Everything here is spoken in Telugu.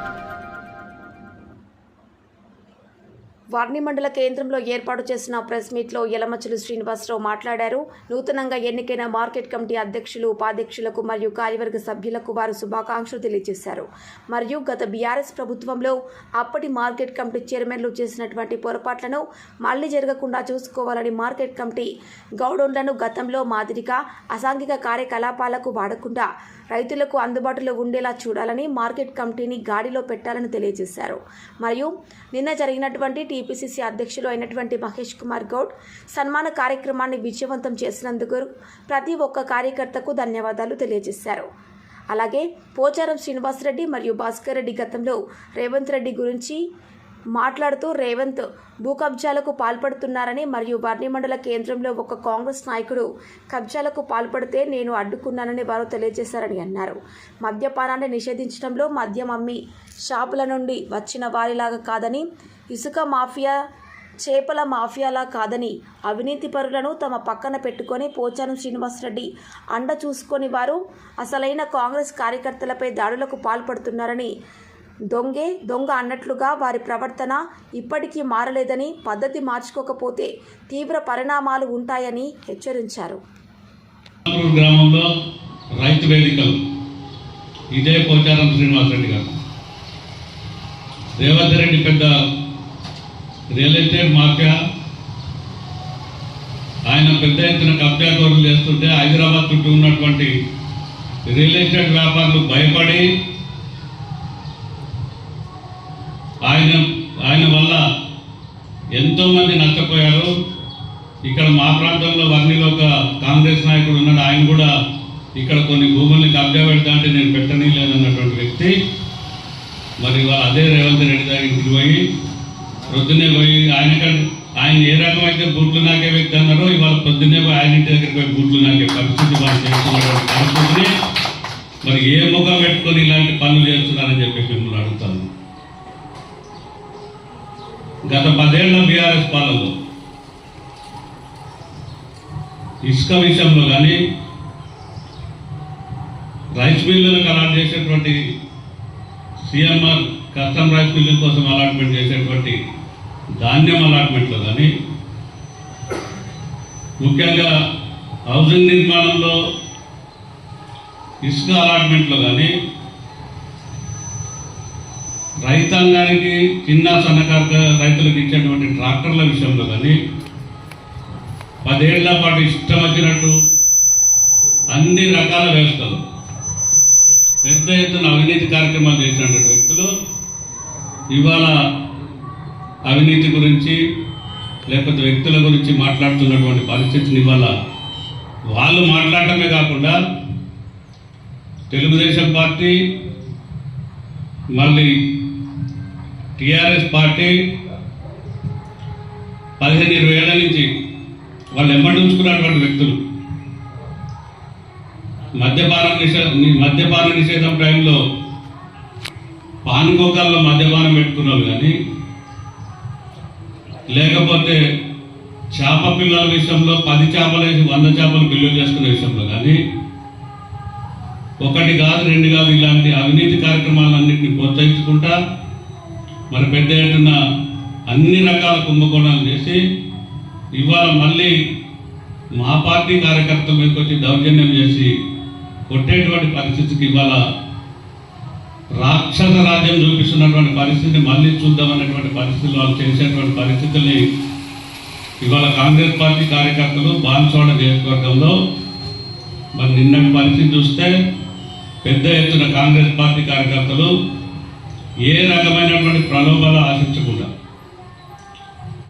Thank you. వార్ని మండల కేంద్రంలో ఏర్పాటు చేసిన ప్రెస్ మీట్లో యలమచ్చులు శ్రీనివాసరావు మాట్లాడారు. నూతనంగా ఎన్నికైన మార్కెట్ కమిటీ అధ్యక్షులు ఉపాధ్యక్షులకు మరియు కార్యవర్గ సభ్యులకు వారు శుభాకాంక్షలు తెలియజేశారు. మరియు గత బీఆర్ఎస్ ప్రభుత్వంలో అప్పటి మార్కెట్ కమిటీ చైర్మన్లు చేసినటువంటి పొరపాట్లను మళ్ళీ జరగకుండా చూసుకోవాలని మార్కెట్ కమిటీ గౌడౌన్లను గతంలో మాదిరిగా అసాంఘిక కార్యకలాపాలకు వాడకుండా రైతులకు అందుబాటులో ఉండేలా చూడాలని మార్కెట్ కమిటీని గాడిలో పెట్టాలని తెలియజేశారు. మరియు నిన్న జరిగినటువంటి టీ టీపీసీసీ అధ్యక్షులు అయినటువంటి మహేష్ కుమార్ గౌడ్ సన్మాన కార్యక్రమాన్ని విజయవంతం చేసినందుకు ప్రతి ఒక్క కార్యకర్తకు ధన్యవాదాలు తెలియజేశారు. అలాగే పోచారం శ్రీనివాసరెడ్డి మరియు భాస్కర్ రెడ్డి గతంలో రేవంత్ రెడ్డి గురించి మాట్లాడుతూ రేవంత్ భూ కబ్జాలకు పాల్పడుతున్నారని మరియు వర్ణి మండల కేంద్రంలో ఒక కాంగ్రెస్ నాయకుడు కబ్జాలకు పాల్పడితే నేను అడ్డుకున్నానని వారు తెలియజేశారని అన్నారు. మద్యపానాన్ని నిషేధించడంలో మద్యం అమ్మి షాపుల నుండి వచ్చిన వారిలాగా కాదని ఇసుక మాఫియా చేపల మాఫియాలా కాదని అవినీతి పరులను తమ పక్కన పెట్టుకొని పోచారం శ్రీనివాసరెడ్డి అండ చూసుకొని వారు అసలైన కాంగ్రెస్ కార్యకర్తలపై దాడులకు పాల్పడుతున్నారని దొంగే దొంగ అన్నట్లుగా వారి ప్రవర్తన ఇప్పటికీ మారలేదని పద్ధతి మార్చుకోకపోతే తీవ్ర పరిణామాలు ఉంటాయని హెచ్చరించారు. గ్రామంలో రైతు వేదికలు. ఇదే పోచారం శ్రీనివాసరెడ్డి గారు. రేవంత్ రెడ్డి పెద్ద రియల్ ఎస్టేట్ మాఫియా. ఆయన పెద్ద ఎత్తున కబ్జాకోరులు చేస్తుంటే హైదరాబాద్ చుట్టూ ఉన్నటువంటి రియల్ ఎస్టేట్ వ్యాపారులు భయపడి ఆయన ఆయన వల్ల ఎంతోమంది నష్టపోయారు. ఇక్కడ మా ప్రాంతంలో వర్ణిలో ఒక కాంగ్రెస్ నాయకుడు ఉన్నాడు. ఆయన కూడా ఇక్కడ కొన్ని భూముల్ని కబ్జా పెడతా అంటే నేను పెట్టని లేదన్నటువంటి వ్యక్తి. మరి అదే రేవంత్ రెడ్డి దగ్గరికి పోయి పొద్దున్నే పోయి ఆయన ఆయన ఏ రకమైతే బూట్లు నాకే వ్యక్తి అన్నారో ఇవాళ పొద్దున్నే పోయి ఆయన ఇంటి దగ్గరికి పోయి బూట్లు నాకే పరిస్థితి వాళ్ళు చేస్తున్నారు. పరిస్థితిని మరి ఏ ముఖం పెట్టుకొని ఇలాంటి పనులు చేస్తున్నారని చెప్పి మిమ్మల్ని అడుగుతాను గత పదేళ్ళ బీఆర్ఎస్ పాలన ఇసుక విషయంలో కానీ రైస్ మిల్లులకు అలాట్ చేసేటువంటి సిఎంఆర్ కస్టమ్ రైస్ మిల్లు కోసం అలాట్మెంట్ చేసేటువంటి ధాన్యం అలాట్మెంట్లో కానీ ముఖ్యంగా హౌసింగ్ నిర్మాణంలో ఇసుక అలాట్మెంట్లో కానీ రైతాంగానికి చిన్న సన్నకారు రైతులకు ఇచ్చేటువంటి ట్రాక్టర్ల విషయంలో కానీ పదేళ్ళ పాటు ఇష్టం వచ్చినట్టు అన్ని రకాల వ్యవస్థలు పెద్ద ఎత్తున అవినీతి కార్యక్రమాలు చేసినటువంటి వ్యక్తులు ఇవాళ అవినీతి గురించి లేకపోతే వ్యక్తుల గురించి మాట్లాడుతున్నటువంటి పరిస్థితిని ఇవాళ వాళ్ళు మాట్లాడటమే కాకుండా తెలుగుదేశం పార్టీ మళ్ళీ టిఆర్ఎస్ పార్టీ పదిహేను ఇరవై ఏళ్ళ నుంచి వాళ్ళు ఎమ్మడి ఉంచుకున్నటువంటి వ్యక్తులు. మద్యపానం నిషేధ మద్యపాన నిషేధం టైంలో పాన్గోకాల్లో మద్యపానం పెట్టుకున్నారు కానీ లేకపోతే చేప పిల్లల విషయంలో పది చేపలు వేసి వంద చేపలు బిల్లు చేసుకునే విషయంలో కానీ ఒకటి కాదు రెండు కాదు ఇలాంటి అవినీతి కార్యక్రమాలన్నింటినీ ప్రోత్సహించుకుంటా మరి పెద్ద ఎత్తున అన్ని రకాల కుంభకోణాలు చేసి ఇవాళ మళ్ళీ మా పార్టీ కార్యకర్తల మీదకి వచ్చి దౌర్జన్యం చేసి కొట్టేటువంటి పరిస్థితికి ఇవాళ రాక్షస రాజ్యం చూపిస్తున్నటువంటి పరిస్థితిని మళ్ళీ చూద్దామనేటువంటి పరిస్థితులు వాళ్ళు చేసేటువంటి పరిస్థితుల్ని ఇవాళ కాంగ్రెస్ పార్టీ కార్యకర్తలు బాన్సోడ నియోజకవర్గంలో మరి నిన్నటి పరిస్థితి చూస్తే పెద్ద ఎత్తున కాంగ్రెస్ పార్టీ కార్యకర్తలు ఏ రకమైనటువంటి ప్రలోభాలు ఆశించకుండా